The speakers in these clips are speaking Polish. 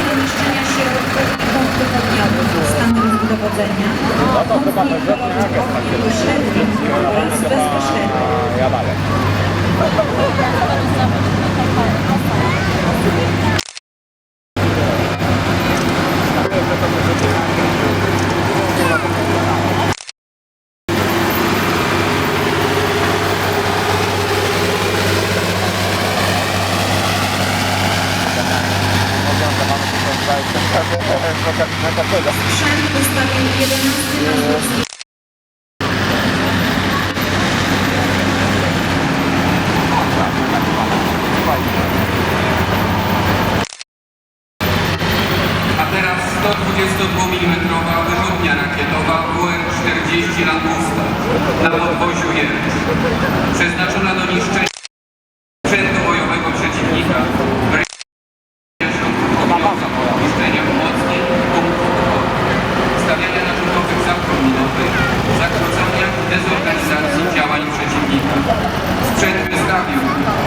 Przemieszczenia się punktu podmiotu, stanu dowodzenia. Ja dalej. Sprzęt wystawił 11 Mazurski A teraz 122 mm wyrzutnia rakietowa UR-40 Langusta na podwoziu Jerz. Przeznaczona do niszczenia ogniowych, niszczenia umocnień, punktów oporu, stawiania narzutowych zapłon minowych, zakłócania dezorganizacji działań przeciwnika. Sprzęt wystawił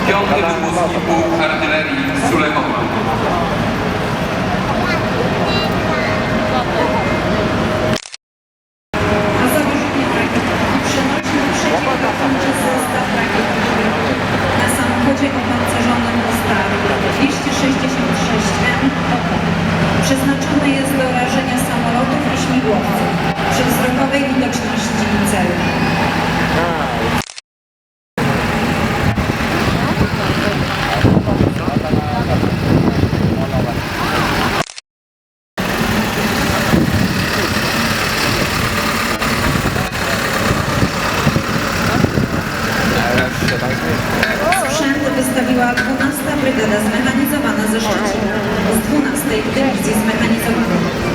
5 Wybózki Pułk Artylerii z Sulechowa. Przeznaczony jest do 12 Brygada Zmechanizowana ze Szczecina z 12 Dywizji Zmechanizowanej.